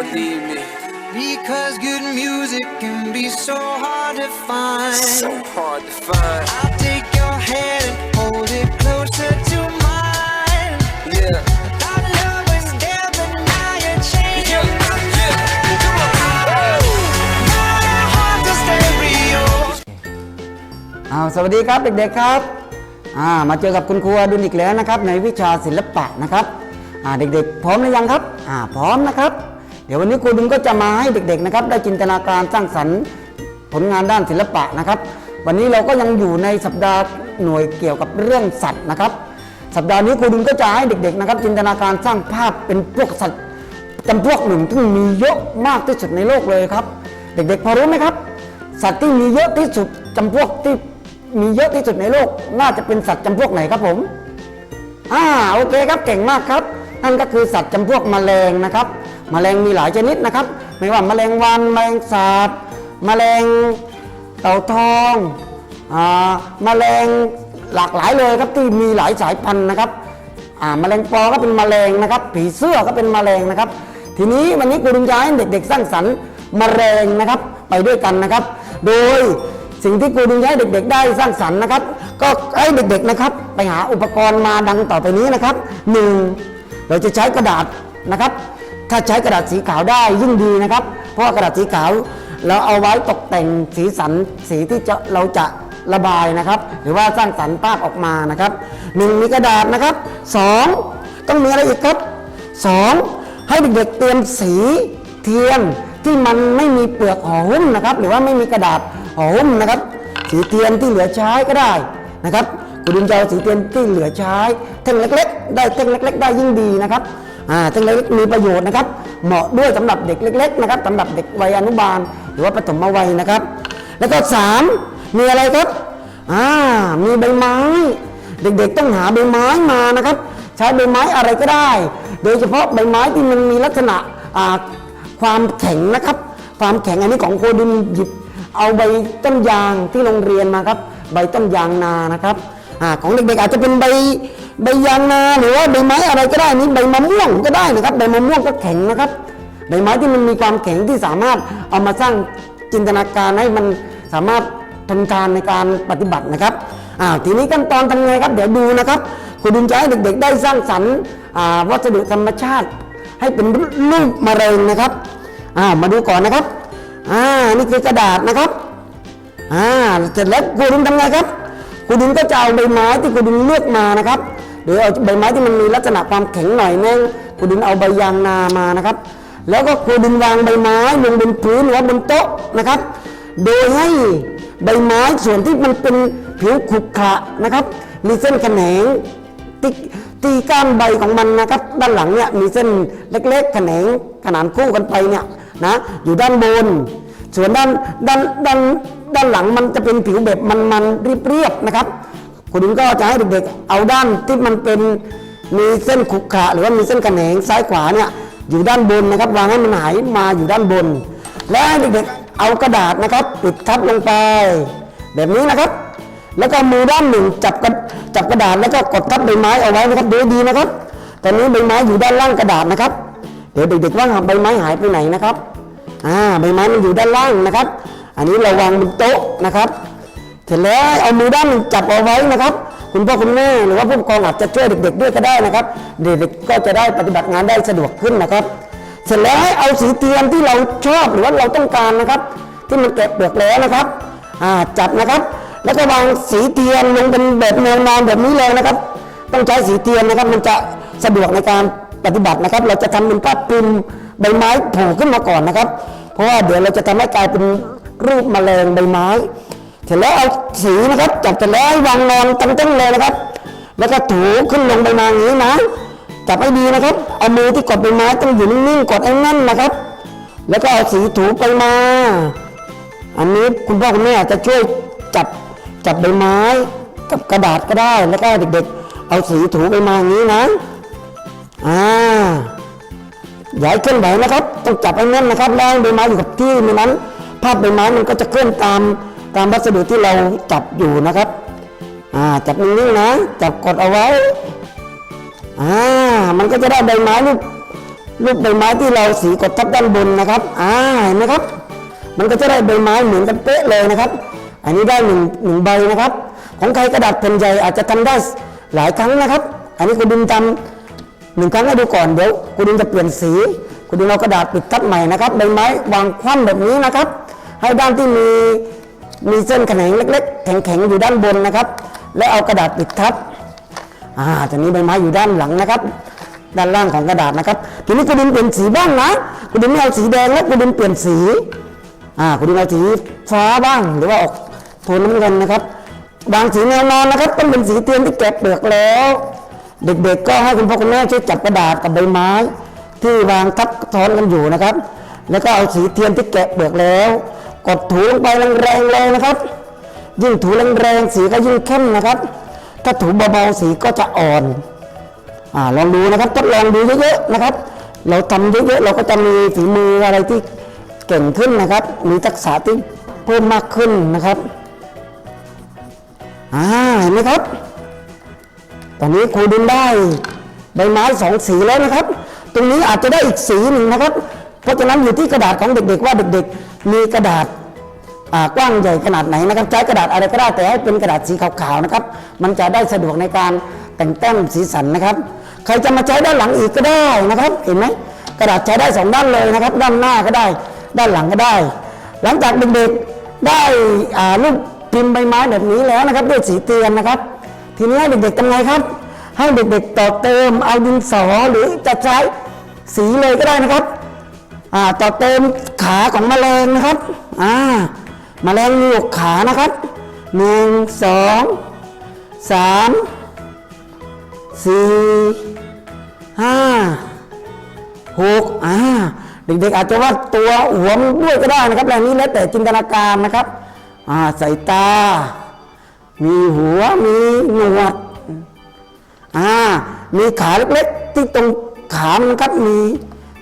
believe me. Because good music can be so hard to find. So hard to find. I'll take your hand and hold it closer to mine. Yeah. Our love was there, but now you're changing Yeah. my Yeah. Come on. My heart's a stereo. อ้าวสวัสดีครับเด็กๆครับอ่ามาเจอกับคุณครูอดุลอีกแล้วนะครับ ในวิชาศิลปะนะครับอ่าเด็กๆ พร้อมหรือยังครับอ่าพร้อมนะครับเดี๋ยววันนี้ครูดุลก็จะมาให้เด็กๆนะครับได้จินตนาการสร้างสรรค์ผลงานด้านศิลปะนะครับ วันนี้เราก็ยังอยู่ในสัปดาห์หน่วยเกี่ยวกับเรื่องสัตว์นะครับ สัปดาห์นี้ครูดุลก็จะให้เด็กๆนะครับ จินตนาการสร้างภาพเป็นพวกสัตว์จำพวกหนึ่งที่มีเยอะมากที่สุดในโลกเลยครับ เด็กๆพอรู้ไหมครับ สัตว์ที่มีเยอะที่สุดจำพวกที่มีเยอะที่สุดในโลก น่าจะเป็นสัตว์จำพวกไหนครับผมอ่าโอเคครับเก่งมากครับนั่นก็คือสัตว์จำพวกแมลงนะครับ แมลงมีหลายชนิดนะครับ ไม่ว่าแมลงวันแมลงสาบแมลงเต่าทองอ่าแมลงหลากหลายเลยครับที่มีหลายสายพันธุ์นะครับอ่าแมลงปอก็เป็นแมลงนะครับ ผีเสื้อก็เป็นแมลงนะครับ ทีนี้วันนี้ครูดุลจะให้เด็กๆ สร้างสรรค์แมลงนะครับไปด้วยกันนะครับ โดยสิ่งที่ครูดึงให้เด็ก ๆ ได้สร้างสรรค์นะครับ ก็ให้เด็กๆนะครับ ไปหาอุปกรณ์มาดังต่อไปนี้นะครับหนึ่งเราจะใช้กระดาษนะครับ ถ้าใช้กระดาษสีขาวได้ยิ่งดีนะครับ เพราะกระดาษสีขาวเราเอาไว้ตกแต่งสีสันสีที่จะเราจะระบายนะครับ หรือว่าสร้างสรรค์ภาพออกมานะครับหนึ่งมีกระดาษนะครับสองต้องมีอะไรอีกครับสองให้เด็กๆเตรียมสีเทียนที่มันไม่มีเปลือกห่อหุ้มนะครับ หรือว่าไม่มีกระดาษห่อหุ้มนะครับ สีเทียนที่เหลือใช้ก็ได้นะครับกุดินจะเอาสีเทียนที่เหลือใช้เท่งเล็ก ๆ ได้เท่งเล็ก ๆ ได้ยิ่งดีนะครับ อ่าเท่งเล็กมีประโยชน์นะครับ เหมาะด้วยสำหรับเด็กเล็ก ๆ นะครับสำหรับเด็กวัยอนุบาล หรือว่าปฐมวัยนะครับ แล้วก็สามมีอะไรครับอ่ามีใบไม้ เด็กๆต้องหาใบไม้มานะครับ ใช้ใบไม้อะไรก็ได้ โดยเฉพาะใบไม้ที่มันมีลักษณะอ่าความแข็งนะครับ ความแข็งอันนี้ของโคดินหยิบเอาใบต้นยางที่โรงเรียนมาครับ ใบต้นยางนานะครับอ่าของเด็กๆอาจจะเป็นใบ ใบยางนาหรือว่าใบไม้อะไรก็ได้นี่ใบมะม่วงก็ได้นะครับใบมะม่วงก็แข็งนะครับใบไม้ที่มันมีความแข็งที่สามารถเอามาสร้างจินตนาการให้มันสามารถทนทานในการปฏิบัตินะครับอ่าทีนี้ขั้นตอนทำไงครับ เดี๋ยวดูนะครับคุณดินจะให้เด็กๆ ได้สร้างสรรค์อ่าวัสดุธรรมชาติ ให้เป็นรูปมะเร็งนะครับอ่ามาดูก่อนนะครับอ่านี่คือกระดาษนะครับอ่าเสร็จแล้วครูดินทำไงครับครูดินก็จะเอาใบไม้ที่ครูดินเลือกมานะครับ หรือเอาใบไม้ที่มันมีลักษณะความแข็งหน่อยนึงครูดินเอาใบยางนามานะครับ แล้วก็ครูดินวางใบไม้ลงบนพื้นหรือว่าบนโต๊ะนะครับ โดยให้ใบไม้ส่วนที่มันเป็นผิวขรุขระนะครับ มีเส้นแขนงที่ที่ก้านใบของมันนะครับ ด้านหลังเนี่ยมีเส้นเล็กๆแขนงขนานคู่กันไปเนี่ยนะอยู่ด้านบน ส่วนด้านด้านด้านด้านหลังมันจะเป็นผิวแบบมันๆเรียบๆนะครับ คุณดินก็จะให้เด็กๆเอาด้านที่มันเป็นมีเส้นขรุขระหรือว่ามีเส้นกระแหนงซ้ายขวาเนี่ยอยู่ด้านบนนะครับวางให้มันหายมาอยู่ด้านบน และเด็กๆเอากระดาษนะครับปิดทับลงไป แบบนี้นะครับ แล้วก็มือด้านหนึ่งจับกระจับกระดาษแล้วก็กดทับใบไม้เอาไว้นะครับดูดีนะครับ ตอนนี้ใบไม้อยู่ด้านล่างกระดาษนะครับ เดี๋ยวเด็กๆว่าใบไม้หายไปไหนนะครับอ่าใบไม้มันอยู่ด้านล่างนะครับ อันนี้เราวางบนโต๊ะนะครับ เสร็จแล้วเอามือด้านจับเอาไว้นะครับ คุณพ่อคุณแม่หรือว่าผู้ปกครองอาจจะช่วยเด็ก ๆ ด้วยก็ได้นะครับ เด็กๆก็จะได้ปฏิบัติงานได้สะดวกขึ้นนะครับ เสร็จแล้วให้เอาสีเทียนที่เราชอบหรือว่าเราต้องการนะครับ ที่มันแกะเปลือกแล้วนะครับจับนะครับ แล้วก็วางสีเทียนลงเป็นแบบแนวนอนแบบนี้เลยนะครับ ต้องใช้สีเทียนนะครับ มันจะสะดวกในการปฏิบัตินะครับ เราจะทำเป็นภาพพิมพ์ใบไม้โผล่ขึ้นมาก่อนนะครับ เพราะว่าเดี๋ยวเราจะทำให้กลายเป็นรูปแมลงใบไม้ สร็จแล้วเอาสีนะครับจับเสร็จแล้ววางนอนตั้งๆเลยนะครับ แล้วก็ถูขึ้นลงใบไม้อย่างนี้นะจับให้ดีนะครับเอามือที่กดใบไม้ต้องอยู่นิ่งๆกดให้แน่นนะครับ แล้วก็เอาสีถูไปมา อันนี้คุณพ่อคุณแม่อาจจะช่วยจับจับใบไม้กับกระดาษก็ได้ แล้วก็เด็กๆ เอาสีถูไปมาอย่างนี้นะอ่าอย่าให้เคลื่อนไหวนะครับ ต้องจับให้แน่นนะครับแล้วใบไม้อยู่กับที่ในนั้น ภาพใบไม้มันก็จะเคลื่อนตาม ตามวัสดุที่เราจับอยู่นะครับจับนิ่งๆนะจับกดเอาไว้อ่ามันก็จะได้ใบไม้รูปรูปใบไม้ที่เราสีกดทับด้านบนนะครับอ่าเห็นไหมครับ มันก็จะได้ใบไม้เหมือนกันเป๊ะเลยนะครับ อันนี้ได้หนึ่งหนึ่งใบนะครับ ของใครกระดาษแผ่นใหญ่อาจจะทำได้หลายครั้งนะครับ อันนี้คุณดินทำหนึ่งครั้งให้ดูก่อนเดี๋ยวคุณดินจะเปลี่ยนสีคุณดินเอากระดาษปิดทับใหม่นะครับใบไม้วางคว่ำแบบนี้นะครับ ให้ด้านที่มี มีเส้นแขนงเล็ก ๆ แข็งๆอยู่ด้านบนนะครับ แล้วเอากระดาษปิดทับอ่าตอนนี้ใบไม้อยู่ด้านหลังนะครับ ด้านล่างของกระดาษนะครับ ทีนี้คุณดินเปลี่ยนสีบ้างนะคุณดินไม่เอาสีแดงแล้วคุณดินเปลี่ยนสีอ่าคุณดินเอาสีฟ้าบ้างหรือว่าออกโทนน้ำเงินนะครับ บางสีแนวนอนนะครับต้องเป็นสีเทียนที่แกะเปลือกแล้ว เด็กๆก็ให้คุณพ่อคุณแม่ช่วยจับกระดาษกับใบไม้ ที่วางทับซ้อนกันอยู่นะครับ แล้วก็เอาสีเทียนที่แกะเปลือกแล้ว กดถูลงไปแรงๆเลยนะครับ ยิ่งถูแรงๆสีก็ยิ่งเข้มนะครับ ถ้าถูเบาๆสีก็จะอ่อนอ่าลองดูนะครับทดลองดูเยอะๆนะครับ เราทำเยอะๆเราก็จะมีฝีมืออะไรที่เก่งขึ้นนะครับ มีทักษะที่เพิ่มมากขึ้นนะครับอ่าเห็นไหมครับ ตอนนี้ครูดินได้ใบไม้สองสีแล้วนะครับ ตรงนี้อาจจะได้อีกสีหนึ่งนะครับ เพราะฉะนั้นอยู่ที่กระดาษของเด็กๆว่าเด็กๆ มีกระดาษกว้างใหญ่ขนาดไหนนะครับ ใช้กระดาษอะไรก็ได้แต่ให้เป็นกระดาษสีขาวๆนะครับ มันจะได้สะดวกในการแต่งแต้มสีสันนะครับ ใครจะมาใช้ด้านหลังอีกก็ได้นะครับ เห็นไหมกระดาษใช้ได้สองด้านเลยนะครับ ด้านหน้าก็ได้ ด้านหลังก็ได้ หลังจากเด็กๆได้รูปพิมพ์ใบไม้แบบนี้แล้วนะครับ ด้วยสีเตียนนะครับ ทีนี้ให้เด็กๆทำไงครับ ให้เด็กๆต่อเติมเอาดินสอหรือจะใช้สีเลยก็ได้นะครับ อ่าต่อเติมขาของแมลงนะครับอ่าแมลงมีหกขานะครับหนึ่งสองสามสี่ห้าหกอ่าเด็กๆอาจจะวาดตัวหัวมด้วยก็ได้นะครับแรงนี้แล้วแต่จินตนาการนะครับอ่าใส่ตา มีหัวมีหนวดอ่ามีขาเล็กๆ ที่ตรงขามันครับมี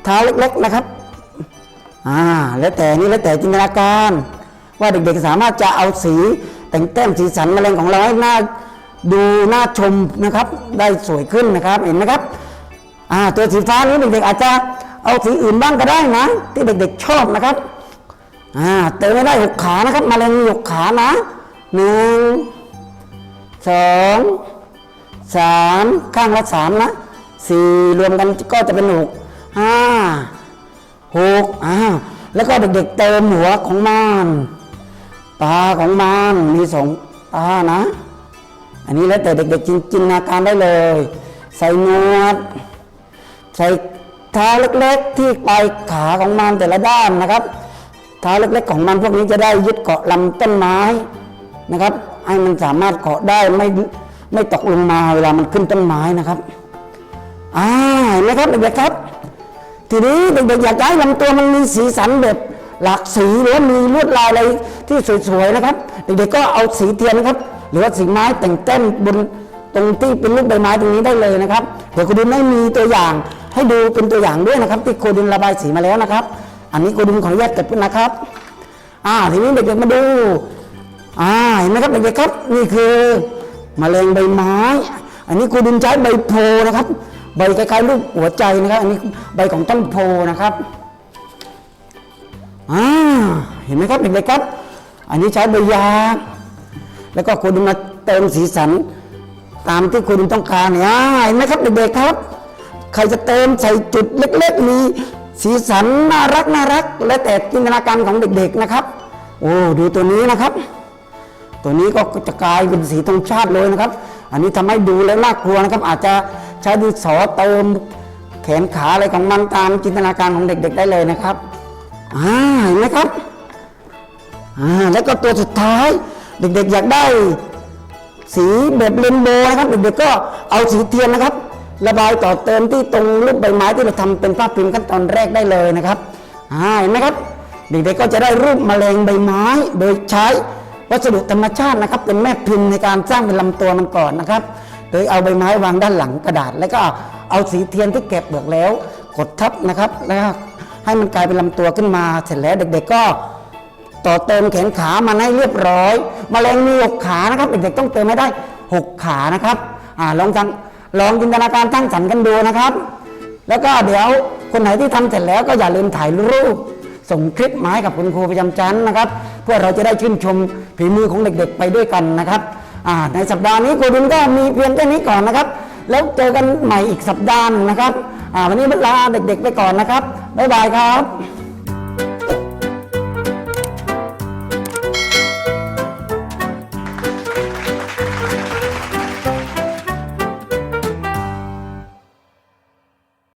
เท้าเล็กๆนะครับ อ่าแล้วแต่นี่แล้วแต่จินตนาการ ว่าเด็กๆสามารถจะเอาสีแต่งแต้มสีสันแมลงของเราให้หน้าดูน่าชมนะครับ ได้สวยขึ้นนะครับเห็นไหมครับอ่าตัวสีฟ้านี้เด็กๆอาจจะเอาสีอื่นบ้างก็ได้นะ ที่เด็กๆชอบนะครับอ่าเติมไม่ได้หกขานะครับแมลงมีหกขานะหนึ่งสองสามข้างละสามนะสี่รวมกันก็จะเป็นหกห้า หกอ่าแล้วก็เด็กๆเติมหัวของมันตาของมันมีสองตานะ อันนี้แล้วแต่เด็ก ๆจินจินตนาการได้เลย ใส่หนวด ใส่เท้าเล็ก ๆ ที่ปลายขาของมันแต่ละด้านนะครับเท้าเล็ก ๆ ของมันพวกนี้จะได้ยึดเกาะลำต้นไม้นะครับให้มันสามารถเกาะได้ไม่ไม่ตกลงมาเวลามันขึ้นต้นไม้นะครับอ่าเห็นไหมครับเด็กๆครับ ทีนี้เด็กๆอยากให้ลำตัวมันมีสีสันแบบหลากสีหรือว่ามีลวดลายอะไรที่สวยๆนะครับ เด็กๆก็เอาสีเทียนนะครับ หรือว่าสีไม้แต่งเต้นบนตรงที่เป็นรูปใบไม้ตรงนี้ได้เลยนะครับเดี๋ยวคุณดินไม่มีตัวอย่างให้ดูเป็นตัวอย่างด้วยนะครับ ที่โคดินระบายสีมาแล้วนะครับ อันนี้โคดินขออนุญาตเก็บไว้นะครับอ่าทีนี้เด็กๆมาดูอ่าเห็นไหมครับเด็กๆครับ นี่คือมะเร็งใบไม้ อันนี้ครูดินใช้ใบโพนะครับ ใบคล้ายๆรูปหัวใจนะครับ อันนี้ใบของต้นโพนะครับอ่าเห็นไหมครับเด็กๆครับ อันนี้ใช้ใบยา แล้วก็ครูดินมาเติมสีสันตามที่ครูดินต้องการเนี่ยเห็นไหมครับเด็กๆครับ ใครจะเติมใส่จุดเล็กๆมีสีสันน่ารักน่ารัก และแต่จินตนาการของเด็กๆนะครับ โอ้ดูตัวนี้นะครับ ตัวนี้ก็จะกลายเป็นสีธงชาติเลยนะครับ อันนี้ทำให้ดูแล้วน่ากลัวนะครับ อาจจะ ใช้ดินสอเติมแขนขาอะไรของมันตามจินตนาการของเด็ก ๆ ได้เลยนะครับอ่าเห็นไหมครับอ่าแล้วก็ตัวสุดท้าย เด็กๆอยากได้ สีแบบเรนโบว์นะครับ เด็กๆก็เอาสีเทียนนะครับ ระบายต่อเติมที่ตรงรูปใบไม้ที่เราทำเป็นภาพพิมพ์ขั้นตอนแรกได้เลยนะครับอ่าเห็นไหมครับเด็กๆก็จะได้รูปแมลงใบไม้ โดยใช้วัสดุธรรมชาตินะครับ เป็นแม่พิมพ์ในการสร้างเป็นลำตัวมันก่อนนะครับ โดยเอาใบไม้วางด้านหลังกระดาษ แล้วก็เอาสีเทียนที่เก็บเปลือกแล้ว กดทับนะครับแล้วให้มันกลายเป็นลำตัวขึ้นมา เสร็จแล้วเด็ก ๆ ก็ต่อเติมแขนขามันให้เรียบร้อยมแมลงมีหกขานะครับเด็กๆต้องเติมให้ได้หกขานะครับอลองจังลองจินตนาการตั้งสรรค์กันดูนะครับ แล้วก็เดี๋ยวคนไหนที่ทำเสร็จแล้วก็อย่าลืมถ่ายรูปส่งคลิปมาให้กับคุณครูประจำชั้นนะครับ เพื่อเราจะได้ชื่นชมฝีมือของเด็กๆ ไปด้วยกันนะครับ ในสัปดาห์นี้ครูดุลก็มีเพียงแค่นี้ก่อนนะครับ แล้วเจอกันใหม่อีกสัปดาห์นึงนะครับวันนี้เวลาเด็กๆไปก่อนนะครับบ๊ายบายครับ